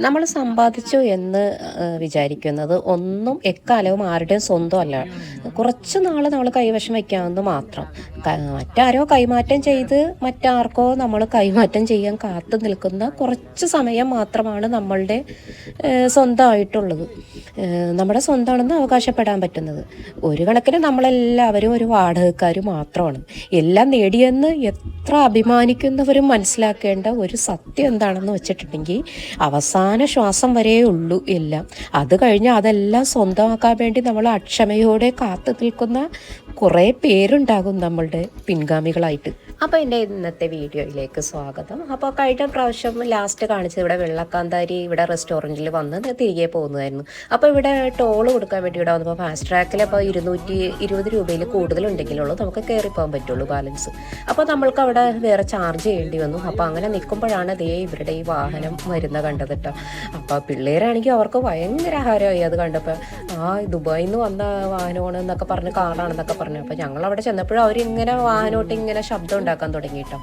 നമ്മൾ സമ്പാദിച്ചു എന്ന് വിചാരിക്കുന്നത് ഒന്നും എക്കാലവും ആരുടെയും സ്വന്തമല്ല. കുറച്ച് നാൾ നമ്മൾ കൈവശം വയ്ക്കാവുന്നത് മാത്രം. മറ്റാരോ കൈമാറ്റം ചെയ്ത് മറ്റാർക്കോ നമ്മൾ കൈമാറ്റം ചെയ്യാൻ കാത്തു നിൽക്കുന്ന കുറച്ച് സമയം മാത്രമാണ് നമ്മളുടെ സ്വന്തമായിട്ടുള്ളത്. നമ്മുടെ സ്വന്തമാണെന്ന് അവകാശപ്പെടാൻ പറ്റുന്നത്. ഒരു കണക്കിന് നമ്മളെല്ലാവരും ഒരു വാടകക്കാർ മാത്രമാണ്. എല്ലാം നേടിയെന്ന് എത്ര അഭിമാനിക്കുന്നവരും മനസ്സിലാക്കേണ്ട ഒരു സത്യം എന്താണെന്ന് വെച്ചിട്ടുണ്ടെങ്കിൽ അവസാന ശ്വാസം വരേ ഉള്ളൂ എല്ലാം. അത് കഴിഞ്ഞ് അതെല്ലാം സ്വന്തമാക്കാൻ വേണ്ടി നമ്മൾ അക്ഷമയോടെ കാത്തു നിൽക്കുന്ന കുറേ പേരുണ്ടാകും നമ്മളുടെ പിൻഗാമികളായിട്ട്. അപ്പോൾ എന്റെ ഇന്നത്തെ വീഡിയോയിലേക്ക് സ്വാഗതം. അപ്പോൾ കഴിഞ്ഞ പ്രാവശ്യം ലാസ്റ്റ് കാണിച്ചത് ഇവിടെ വെള്ളക്കാന്താരി ഇവിടെ റെസ്റ്റോറന്റിൽ വന്ന് തിരികെ പോകുന്നതായിരുന്നു. അപ്പോൾ ഇവിടെ ടോൾ കൊടുക്കാൻ വേണ്ടി ഇവിടെ വന്നപ്പോൾ ഫാസ്റ്റ് ട്രാക്കിൽ അപ്പോൾ ഇരുന്നൂറ്റി ഇരുപത് രൂപയിൽ കൂടുതലുണ്ടെങ്കിലുള്ളൂ. നമുക്ക് കയറി പോകാൻ പറ്റുള്ളൂ ബാലൻസ് അപ്പോൾ നമ്മൾക്ക് അവിടെ വേറെ ചാർജ് ചെയ്യേണ്ടി വന്നു. അപ്പോൾ അങ്ങനെ നിൽക്കുമ്പോഴാണ് അതേ ഇവരുടെ ഈ വാഹനം വരുന്ന കണ്ടത് കേട്ടോ. അപ്പോൾ പിള്ളേരാണെങ്കിൽ അവർക്ക് ഭയങ്കര ആഹാരമായി അത് കണ്ടപ്പോൾ ആ ദുബായിന്ന് വന്ന വാഹനമാണ് എന്നൊക്കെ പറഞ്ഞ് കാറാണെന്നൊക്കെ പറഞ്ഞു അപ്പോൾ ഞങ്ങൾ അവിടെ ചെന്നപ്പോഴും അവരിങ്ങനെ വാഹനോട്ട് ഇങ്ങനെ ശബ്ദം ഉണ്ടാക്കാൻ തുടങ്ങി കേട്ടോ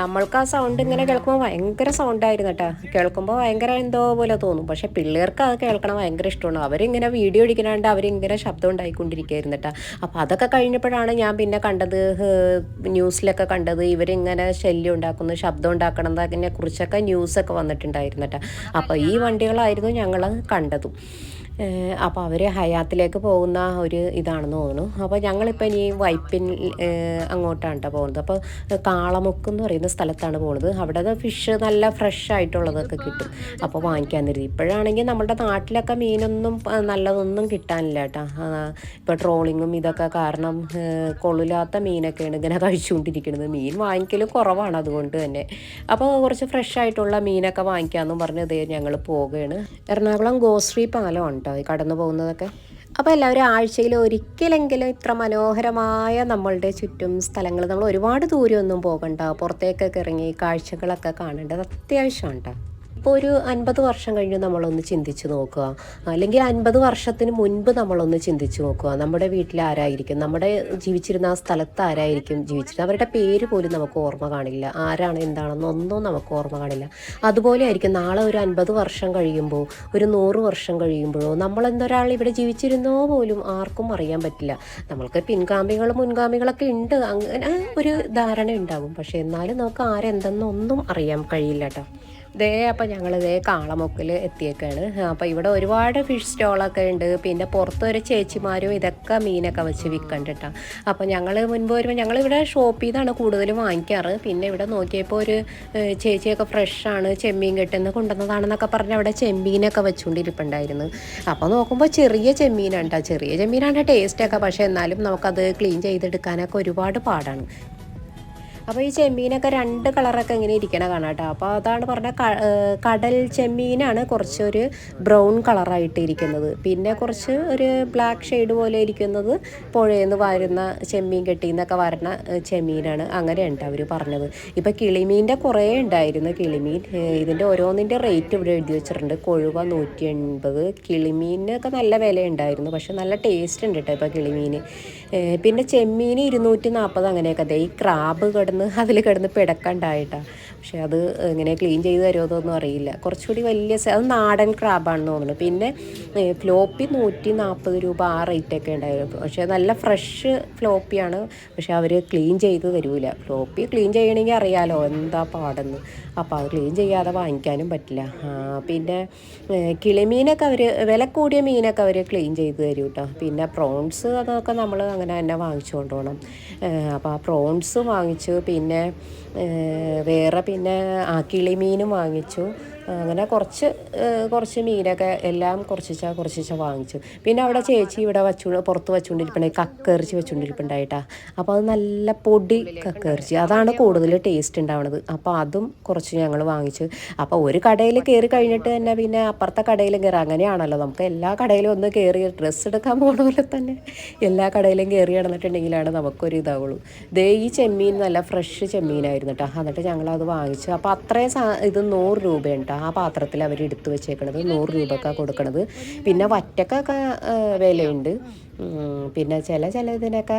നമ്മൾക്ക് ആ സൗണ്ട് ഇങ്ങനെ കേൾക്കുമ്പോൾ ഭയങ്കര സൗണ്ടായിരുന്നു കേട്ടോ കേൾക്കുമ്പോൾ ഭയങ്കര എന്തോ പോലെ തോന്നും. പക്ഷേ പിള്ളേർക്ക് അത് കേൾക്കണം ഭയങ്കര ഇഷ്ടമാണ്. അവരിങ്ങനെ വീഡിയോ എടുക്കണാണ്ട് അവരിങ്ങനെ ശബ്ദം ഉണ്ടായിക്കൊണ്ടിരിക്കുകയായിരുന്നു കേട്ടോ അപ്പോൾ അതൊക്കെ കഴിഞ്ഞപ്പോഴാണ് ഞാൻ പിന്നെ കണ്ടത് ന്യൂസിലൊക്കെ കണ്ടത് ഇവരിങ്ങനെ ശല്യം ഉണ്ടാക്കുന്നു ശബ്ദം ഉണ്ടാക്കണതിനെ കുറിച്ചൊക്കെ ന്യൂസൊക്കെ വന്നിട്ടുണ്ടായിരുന്നു കേട്ടോ അപ്പോൾ ഈ വണ്ടികളായിരുന്നു ഞങ്ങൾ കണ്ടതും. അപ്പോൾ അവർ ഹയാത്തിലേക്ക് പോകുന്ന ഒരു ഇതാണെന്ന് തോന്നുന്നു. അപ്പോൾ ഞങ്ങളിപ്പോൾ ഇനി വൈപ്പിൻ അങ്ങോട്ടാണ് കേട്ടോ പോകുന്നത്. അപ്പോൾ കാളമുക്ക് എന്ന് പറയുന്ന സ്ഥലത്താണ് പോകുന്നത്. അവിടെ ഫിഷ് നല്ല ഫ്രഷ് ആയിട്ടുള്ളതൊക്കെ കിട്ടും. അപ്പോൾ വാങ്ങിക്കാൻ തരുത് ഇപ്പോഴാണെങ്കിൽ നമ്മുടെ നാട്ടിലൊക്കെ മീനൊന്നും നല്ലതൊന്നും കിട്ടാനില്ല കേട്ടോ ഇപ്പോൾ ട്രോളിങ്ങും ഇതൊക്കെ കാരണം കൊള്ളില്ലാത്ത മീനൊക്കെയാണ് ഇങ്ങനെ കഴിച്ചുകൊണ്ടിരിക്കുന്നത്. മീൻ വാങ്ങിക്കലും കുറവാണ് അതുകൊണ്ട് തന്നെ. അപ്പോൾ കുറച്ച് ഫ്രഷ് ആയിട്ടുള്ള മീനൊക്കെ വാങ്ങിക്കാമെന്നും പറഞ്ഞ് ഇതേ ഞങ്ങൾ പോവുകയാണ് എറണാകുളം ഗോശ്രീ പാലം ഉണ്ട് കേട്ടോ ഈ കടന്നു പോകുന്നതൊക്കെ. അപ്പോൾ എല്ലാവരും ആഴ്ചയിൽ ഒരിക്കലെങ്കിലും ഇത്ര മനോഹരമായ നമ്മളുടെ ചുറ്റും സ്ഥലങ്ങൾ നമ്മൾ ഒരുപാട് ദൂരമൊന്നും പോകണ്ട പുറത്തേക്കൊക്കെ ഇറങ്ങി കാഴ്ചകളൊക്കെ കാണേണ്ടത് അത്യാവശ്യമാണ് കേട്ടോ. ഇപ്പോൾ ഒരു അൻപത് വർഷം കഴിഞ്ഞ് നമ്മളൊന്ന് ചിന്തിച്ച് നോക്കുക. അല്ലെങ്കിൽ അൻപത് വർഷത്തിന് മുൻപ് നമ്മളൊന്ന് ചിന്തിച്ച് നോക്കുക. നമ്മുടെ വീട്ടിൽ ആരായിരിക്കും? നമ്മുടെ ജീവിച്ചിരുന്ന ആ സ്ഥലത്ത് ആരായിരിക്കും ജീവിച്ചിരുന്നത്? അവരുടെ പേര് പോലും നമുക്ക് ഓർമ്മ കാണില്ല. ആരാണ് എന്താണെന്നൊന്നും നമുക്ക് ഓർമ്മ കാണില്ല. അതുപോലെ ആയിരിക്കും നാളെ ഒരു അൻപത് വർഷം കഴിയുമ്പോൾ ഒരു നൂറ് വർഷം കഴിയുമ്പോഴോ നമ്മളെന്തൊരാൾ ഇവിടെ ജീവിച്ചിരുന്നോ പോലും ആർക്കും അറിയാൻ പറ്റില്ല. നമ്മൾക്ക് പിൻഗാമികളും മുൻഗാമികളൊക്കെ ഉണ്ട്. അങ്ങനെ ഒരു ധാരണ ഉണ്ടാകും പക്ഷേ എന്നാലും നമുക്ക് ആരെന്തെന്നൊന്നും അറിയാൻ കഴിയില്ല കേട്ടോ. ദേ അപ്പം ഞങ്ങൾ ദേ കാളമൊക്കിൽ എത്തിയേക്കാണ്. അപ്പോൾ ഇവിടെ ഒരുപാട് ഫിഷ് സ്റ്റോളൊക്കെ ഉണ്ട്. പിന്നെ പുറത്തൊരു ചേച്ചിമാരും ഇതൊക്കെ മീനൊക്കെ വെച്ച് വിൽക്കണ്ടിട്ടാ അപ്പോൾ ഞങ്ങൾ മുൻപ് വരുമ്പോൾ ഞങ്ങളിവിടെ ഷോപ്പിൽ നിന്നാണ് കൂടുതലും വാങ്ങിക്കാറ്. പിന്നെ ഇവിടെ നോക്കിയപ്പോൾ ഒരു ചേച്ചിയൊക്കെ ഫ്രഷാണ് ചെമ്മീൻ കെട്ടുന്ന കൊണ്ടുവന്നതാണെന്നൊക്കെ പറഞ്ഞ് അവിടെ ചെമ്മീനൊക്കെ വെച്ചുകൊണ്ടിരിപ്പുണ്ടായിരുന്നു അപ്പോൾ നോക്കുമ്പോൾ ചെറിയ ചെമ്മീനാണ് കേട്ടോ ചെറിയ ചെമ്മീനാണ് ടേസ്റ്റൊക്കെ പക്ഷേ എന്നാലും നമുക്കത് ക്ലീൻ ചെയ്തെടുക്കാനൊക്കെ ഒരുപാട് പാടാണ്. അപ്പോൾ ഈ ചെമ്മീനൊക്കെ രണ്ട് കളറൊക്കെ ഇങ്ങനെ ഇരിക്കണ കാണാം കേട്ടോ അപ്പോൾ അതാണ് പറഞ്ഞ കടൽ ചെമ്മീനാണ് കുറച്ചൊരു ബ്രൗൺ കളറായിട്ട് ഇരിക്കുന്നത്. പിന്നെ കുറച്ച് ഒരു ബ്ലാക്ക് ഷെയ്ഡ് പോലെ ഇരിക്കുന്നത് പുഴയിൽ നിന്ന് വരുന്ന ചെമ്മീൻ കെട്ടിന്നൊക്കെ വരുന്ന ചെമ്മീനാണ്. അങ്ങനെയുണ്ട് അവർ പറഞ്ഞത്. ഇപ്പോൾ കിളിമീന്റെ കുറേ ഉണ്ടായിരുന്നു കിളിമീൻ. ഇതിന്റെ ഓരോന്നിന്റെ റേറ്റ് ഇവിടെ എഴുതി വെച്ചിട്ടുണ്ട്. കൊഴുവ നൂറ്റി എൺപത് കിളിമീനൊക്കെ നല്ല വിലയുണ്ടായിരുന്നു. പക്ഷെ നല്ല ടേസ്റ്റ് ഉണ്ട് കേട്ടോ ഇപ്പോൾ കിളിമീൻ പിന്നെ ചെമ്മീൻ ഇരുന്നൂറ്റി നാൽപ്പത് അങ്ങനെയൊക്കെ ഈ ക്രാബ് കിടന്ന് കിടന്ന് അതിൽ കിടന്ന് പിടക്കണ്ടായിട്ടാണ് പക്ഷേ അത് എങ്ങനെ ക്ലീൻ ചെയ്ത് തരുമോന്നൊന്നും അറിയില്ല. കുറച്ചുകൂടി വലിയ അത് നാടൻ ക്രാബാണെന്ന് തോന്നുന്നു. പിന്നെ ഫ്ലോപ്പി നൂറ്റി നാൽപ്പത് രൂപ ആ റേറ്റൊക്കെ ഉണ്ടായിരുന്നു. പക്ഷേ നല്ല ഫ്രഷ് ഫ്ലോപ്പിയാണ്. പക്ഷേ അവർ ക്ലീൻ ചെയ്ത് തരൂല. ഫ്ലോപ്പി ക്ലീൻ ചെയ്യണമെങ്കിൽ അറിയാലോ എന്താ പാടെന്ന്. അപ്പോൾ അത് ക്ലീൻ ചെയ്യാതെ വാങ്ങിക്കാനും പറ്റില്ല. പിന്നെ കിളിമീനൊക്കെ അവർ വില കൂടിയ മീനൊക്കെ അവർ ക്ലീൻ ചെയ്ത് തരും കേട്ടോ പിന്നെ പ്രോൺസ് അതൊക്കെ നമ്മൾ അങ്ങനെ തന്നെ വാങ്ങിച്ചു കൊണ്ടുപോകണം അപ്പോൾ ആ പ്രോൺസ് വാങ്ങിച്ചു പിന്നെ വേറെ പിന്നെ ആ കിളിമീനും വാങ്ങിച്ചു. അങ്ങനെ കുറച്ച് കുറച്ച് മീനൊക്കെ എല്ലാം കുറച്ചിച്ച കുറച്ചിച്ച വാങ്ങിച്ചു. പിന്നെ അവിടെ ചേച്ചി ഇവിടെ വച്ചു പുറത്ത് വെച്ചുകൊണ്ടിരിപ്പുണ്ടായി കക്കയിറച്ചി വെച്ചുകൊണ്ടിരിപ്പുണ്ടായിട്ടാ. അപ്പോൾ അത് നല്ല പൊടി കക്കയിറച്ചി. അതാണ് കൂടുതൽ ടേസ്റ്റ് ഉണ്ടാവണത്. അപ്പോൾ അതും കുറച്ച് ഞങ്ങൾ വാങ്ങിച്ചു. അപ്പോൾ ഒരു കടയിൽ കയറി കഴിഞ്ഞിട്ട് തന്നെ പിന്നെ അപ്പുറത്തെ കടയിലും കയറി. അങ്ങനെയാണല്ലോ. നമുക്ക് എല്ലാ കടയിലും ഒന്ന് കയറി ഡ്രസ്സ് എടുക്കാൻ പോണ പോലെ തന്നെ എല്ലാ കടയിലും കയറി കിടന്നിട്ടുണ്ടെങ്കിലാണ് നമുക്കൊരു ഇതാവുള്ളൂ. ദേ ഈ ചെമ്മീൻ നല്ല ഫ്രഷ് ചെമ്മീനായിരുന്നു കേട്ടോ. എന്നിട്ട് ഞങ്ങളത് വാങ്ങിച്ചു. അപ്പോൾ അത്രയും ഇത് നൂറ് രൂപ കേട്ടോ. ആ പാത്രത്തിൽ അവർ എടുത്തു വെച്ചേക്കണത് നൂറ് രൂപക്കാണ് കൊടുക്കണത്. പിന്നെ വറ്റക്കൊക്കെ വിലയുണ്ട്. പിന്നെ ചില ചില ഇതിനൊക്കെ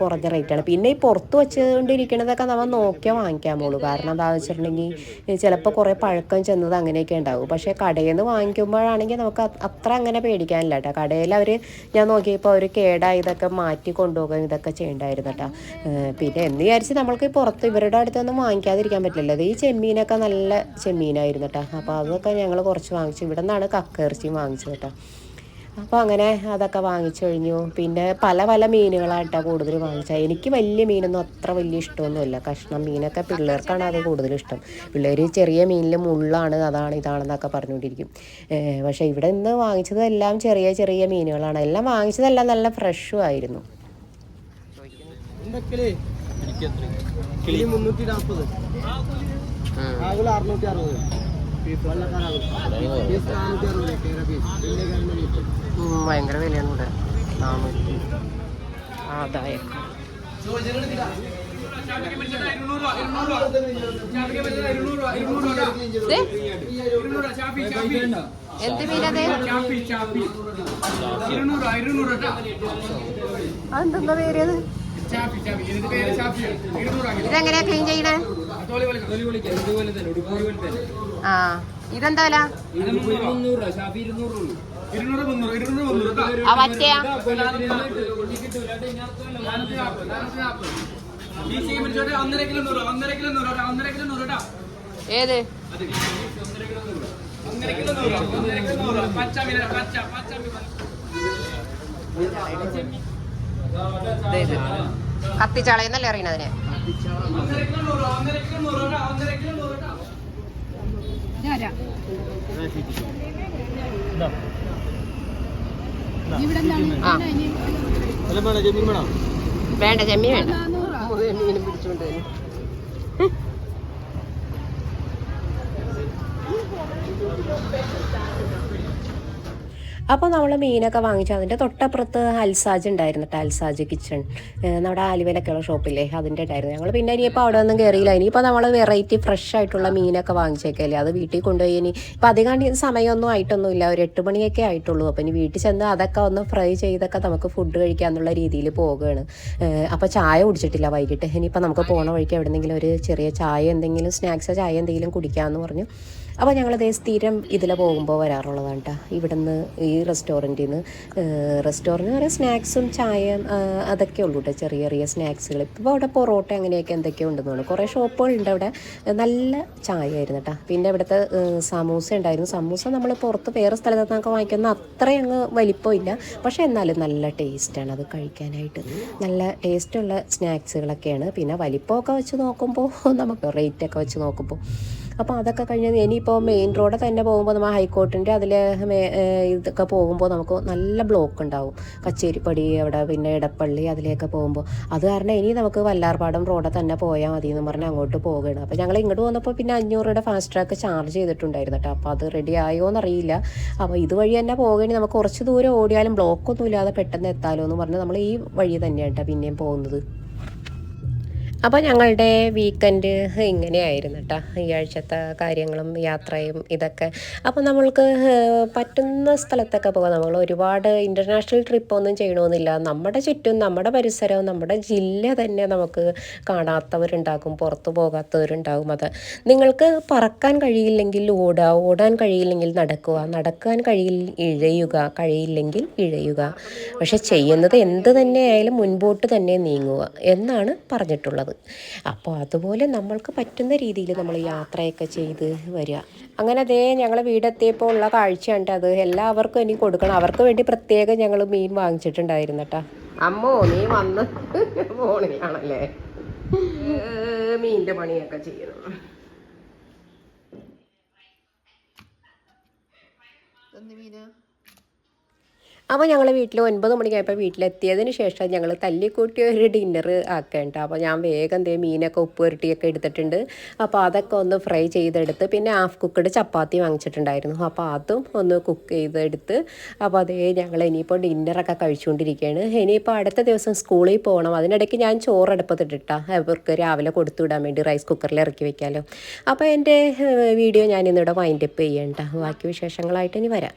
കുറഞ്ഞ റേറ്റാണ് പിന്നെ ഈ പുറത്ത് വെച്ചുകൊണ്ടിരിക്കണതൊക്കെ നമ്മൾ നോക്കിയാൽ വാങ്ങിക്കാൻ പോളൂ കാരണം എന്താണെന്ന് വെച്ചിട്ടുണ്ടെങ്കിൽ ചിലപ്പോൾ കുറേ പഴക്കം ചെന്നത് അങ്ങനെയൊക്കെ ഉണ്ടാവും. പക്ഷേ കടയിൽ നിന്ന് വാങ്ങിക്കുമ്പോഴാണെങ്കിൽ നമുക്ക് അത്ര അങ്ങനെ പേടിക്കാനില്ല കേട്ടോ. കടയിൽ അവർ ഞാൻ നോക്കിയപ്പോൾ അവർ കേടായതൊക്കെ മാറ്റി കൊണ്ടുപോകുകയും ഇതൊക്കെ ചെയ്യണ്ടായിരുന്നു കേട്ടോ. പിന്നെ എന്ന് വിചാരിച്ച് നമ്മൾക്ക് പുറത്ത് ഇവരുടെ അടുത്തൊന്നും വാങ്ങിക്കാതിരിക്കാൻ പറ്റില്ലല്ലോ. ഈ ചെമ്മീനൊക്കെ നല്ല ചെമ്മീനായിരുന്നു കേട്ടോ. അപ്പോൾ അതൊക്കെ ഞങ്ങൾ കുറച്ച് വാങ്ങിച്ചു. ഇവിടെ നിന്നാണ് കക്കയിറച്ചിയും വാങ്ങിച്ചത് കേട്ടോ. അപ്പോൾ അങ്ങനെ അതൊക്കെ വാങ്ങിച്ചു കഴിഞ്ഞു. പിന്നെ പല പല മീനുകളായിട്ടാണ് കൂടുതൽ വാങ്ങിച്ചത്. എനിക്ക് വലിയ മീനൊന്നും അത്ര വലിയ ഇഷ്ടമൊന്നുമില്ല. കഷ്ണം മീനൊക്കെ പിള്ളേർക്കാണ് അത് കൂടുതൽ ഇഷ്ടം. പിള്ളേർ ചെറിയ മീനിൽ മുള്ളാണ് അതാണ് ഇതാണെന്നൊക്കെ പറഞ്ഞുകൊണ്ടിരിക്കും. പക്ഷേ ഇവിടെ നിന്ന് വാങ്ങിച്ചത് എല്ലാം ചെറിയ ചെറിയ മീനുകളാണ്. എല്ലാം വാങ്ങിച്ചതെല്ലാം നല്ല ഫ്രഷും ആയിരുന്നു. കിളി മുന്നൂറ്റി നാൽപ്പത് ആകുല അറുന്നൂറ്റി അറുപത്. ഭയങ്കര വിലയാണ് ഇവിടെ. നാനൂറ്റി എന്ത് മീനത് അതെന്താ പേര് അത്? ഇതെങ്ങനെയാ ക്ലീൻ ചെയ്യണേ? ആ ഇതെന്താ കേട്ടോ. ഏത്? ഒന്നര കിലോ നൂറ് പച്ച പച്ച പച്ച കത്തിച്ചളയെന്നല്ലേ അറിയണതിനെ? ഒന്നര വേണ്ട നൂറ് ഒന്നര കിലോ നൂറ് അപ്പോൾ നമ്മൾ മീനൊക്കെ വാങ്ങിച്ചു അതിന്റെ തൊട്ടപ്പുറത്ത് അൽസാജ് ഉണ്ടായിരുന്നു കേട്ടോ അൽസാജ് കിച്ചൺ നമ്മുടെ ആലുവയിലൊക്കെയുള്ള ഷോപ്പില്ലേ അതിന്റെ ഉണ്ടായിരുന്നു. ഞങ്ങൾ പിന്നെ ഇനിയിപ്പോൾ അവിടെ ഒന്നും കയറിയില്ല ഇനിയിപ്പോൾ നമ്മൾ വെറൈറ്റി ഫ്രഷ് ആയിട്ടുള്ള മീനൊക്കെ വാങ്ങിച്ചേക്കല്ലേ. അത് വീട്ടിൽ കൊണ്ടുപോയി ഇനി ഇപ്പം അധികം സമയമൊന്നും ആയിട്ടൊന്നും ഇല്ല ഒരു എട്ട് മണിയൊക്കെ ആയിട്ടുള്ളൂ. അപ്പോൾ ഇനി വീട്ടിൽ ചെന്ന് അതൊക്കെ ഒന്ന് ഫ്രൈ ചെയ്തൊക്കെ നമുക്ക് ഫുഡ് കഴിക്കാന്നുള്ള രീതിയിൽ പോവുകയാണ്. അപ്പോൾ ചായ കുടിച്ചിട്ടില്ല വൈകിട്ട്. ഇനിയിപ്പോൾ നമുക്ക് പോണ വഴിക്ക് എവിടെന്നെങ്കിലും ഒരു ചെറിയ ചായ എന്തെങ്കിലും സ്നാക്സോ ചായ എന്തെങ്കിലും കുടിക്കാമെന്ന് പറഞ്ഞു. അപ്പോൾ ഞങ്ങളതേ സ്ഥിരം ഇതിൽ പോകുമ്പോൾ വരാറുള്ളതാണ് കേട്ടോ ഇവിടുന്ന് ഈ റെസ്റ്റോറന്റിൽ നിന്ന് റെസ്റ്റോറന്റ് പറയുമ്പോൾ സ്നാക്സും ചായ അതൊക്കെ ഉള്ളൂ കേട്ടോ ചെറിയ ചെറിയ സ്നാക്സുകൾ ഇപ്പോൾ അവിടെ പൊറോട്ട അങ്ങനെയൊക്കെ എന്തൊക്കെയോ ഉണ്ടെന്ന് തോന്നുന്നു കുറേ ഷോപ്പുകളുണ്ട് അവിടെ. നല്ല ചായ ആയിരുന്നു കേട്ടോ പിന്നെ ഇവിടുത്തെ സമൂസ ഉണ്ടായിരുന്നു. സമൂസ നമ്മൾ പുറത്ത് വേറെ സ്ഥലത്ത് നിന്നൊക്കെ വാങ്ങിക്കുന്ന അത്രയും അങ്ങ് വലിപ്പമില്ല. പക്ഷേ എന്നാലും നല്ല ടേസ്റ്റാണ് അത് കഴിക്കാനായിട്ട്. നല്ല ടേസ്റ്റുള്ള സ്നാക്സുകളൊക്കെയാണ്. പിന്നെ വലിപ്പമൊക്കെ വെച്ച് നോക്കുമ്പോൾ നമുക്ക് റേറ്റൊക്കെ വെച്ച് നോക്കുമ്പോൾ അപ്പോൾ അതൊക്കെ കഴിഞ്ഞ് ഇനിയിപ്പോൾ മെയിൻ റോഡ് തന്നെ പോകുമ്പോൾ നമ്മൾ ഹൈക്കോർട്ടിന്റെ അതിൽ ഇതൊക്കെ പോകുമ്പോൾ നമുക്ക് നല്ല ബ്ലോക്ക് ഉണ്ടാവും. കച്ചേരിപ്പടി അവിടെ പിന്നെ ഇടപ്പള്ളി അതിലേക്ക് പോകുമ്പോൾ അത് കാരണം ഇനി നമുക്ക് വല്ലാർപാടം റോഡ് തന്നെ പോയാൽ മതി എന്ന് പറഞ്ഞ് അങ്ങോട്ട് പോവുകയാണ് അപ്പോൾ ഞങ്ങൾ ഇങ്ങോട്ട് വന്നപ്പോൾ പിന്നെ അഞ്ഞൂറ് രൂപയുടെ ഫാസ്റ്റ് ട്രാക്ക് ചാർജ് ചെയ്തിട്ടുണ്ടായിരുന്നു കേട്ടോ. അപ്പോൾ അത് റെഡി ആയോ എന്നറിയില്ല. അപ്പോൾ ഇതുവഴി തന്നെ പോകുകയാണെങ്കിൽ നമുക്ക് കുറച്ച് ദൂരം ഓടിയാലും ബ്ലോക്കൊന്നും ഇല്ലാതെ പെട്ടെന്ന് എത്താലോ എന്ന് പറഞ്ഞ് നമ്മൾ ഈ വഴി തന്നെയാണ് കേട്ടോ പിന്നെയും പോകുന്നത്. അപ്പോൾ ഞങ്ങളുടെ വീക്കെൻഡ് ഇങ്ങനെയായിരുന്നു കേട്ടോ ഈ ആഴ്ചത്തെ കാര്യങ്ങളും യാത്രയും ഇതൊക്കെ. അപ്പോൾ നമ്മൾക്ക് പറ്റുന്ന സ്ഥലത്തൊക്കെ പോകാം. നമ്മൾ ഒരുപാട് ഇന്റർനാഷണൽ ട്രിപ്പൊന്നും ചെയ്യണമെന്നില്ല നമ്മുടെ ചുറ്റും നമ്മുടെ പരിസരവും നമ്മുടെ ജില്ല തന്നെ നമുക്ക് കാണാത്തവരുണ്ടാകും പുറത്തു പോകാത്തവരുണ്ടാകും അത്. നിങ്ങൾക്ക് പറക്കാൻ കഴിയില്ലെങ്കിൽ ഓടുക ഓടാൻ കഴിയില്ലെങ്കിൽ നടക്കുക നടക്കാൻ കഴിയിൽ ഇഴയുക കഴിയില്ലെങ്കിൽ ഇഴയുക. പക്ഷെ ചെയ്യുന്നത് എന്ത് തന്നെയായാലും മുൻപോട്ട് തന്നെ നീങ്ങുക എന്നാണ് പറഞ്ഞിട്ടുള്ളത്. അപ്പോൾ അതുപോലെ നമ്മൾക്ക് പറ്റുന്ന രീതിയിൽ നമ്മൾ യാത്രയൊക്കെ ചെയ്ത് വരിക. അങ്ങനെ അതേ ഞങ്ങൾ വീടെത്തിയപ്പോൾ ഉള്ള കാഴ്ചയുണ്ട് അത് എല്ലാവർക്കും ഇനി കൊടുക്കണം. അവർക്ക് വേണ്ടി പ്രത്യേകം ഞങ്ങൾ മീൻ വാങ്ങിച്ചിട്ടുണ്ടായിരുന്നു കേട്ടോ അമ്മോ നീ വന്ന് ഫോണിലാണല്ലേ? മീനിന്റെ പണിയൊക്കെ ചെയ്യണം. മീനാ? അപ്പോൾ ഞങ്ങൾ വീട്ടിൽ ഒൻപത് മണിക്കായപ്പോൾ വീട്ടിലെത്തിയതിന് ശേഷം ഞങ്ങൾ തല്ലിക്കൂട്ടി ഒരു ഡിന്നർ ആക്കേണ്ട. അപ്പോൾ ഞാൻ വേഗം എന്തേ മീനൊക്കെ ഉപ്പ് പുരട്ടിയൊക്കെ എടുത്തിട്ടുണ്ട്. അപ്പോൾ അതൊക്കെ ഒന്ന് ഫ്രൈ ചെയ്തെടുത്ത് പിന്നെ ഹാഫ് കുക്കഡ് ചപ്പാത്തി വാങ്ങിച്ചിട്ടുണ്ടായിരുന്നു. അപ്പോൾ അതും ഒന്ന് കുക്ക് ചെയ്തെടുത്ത് അപ്പോൾ അതേ ഞങ്ങൾ ഇനിയിപ്പോൾ ഡിന്നറൊക്കെ കഴിച്ചുകൊണ്ടിരിക്കുകയാണ്. ഇനിയിപ്പോൾ അടുത്ത ദിവസം സ്കൂളിൽ പോകണം. അതിനിടയ്ക്ക് ഞാൻ ചോറ് അടുപ്പത്തിട്ടിട്ടാ അവർക്ക് രാവിലെ കൊടുത്തു വിടാൻ വേണ്ടി റൈസ് കുക്കറിൽ ഇറക്കി വെക്കാമല്ലോ അപ്പോൾ എന്റെ വീഡിയോ ഞാൻ ഇന്നിവിടെ വൈൻഡപ്പ് ചെയ്യണ്ട. ബാക്കി വിശേഷങ്ങളായിട്ട് ഇനി വരാം.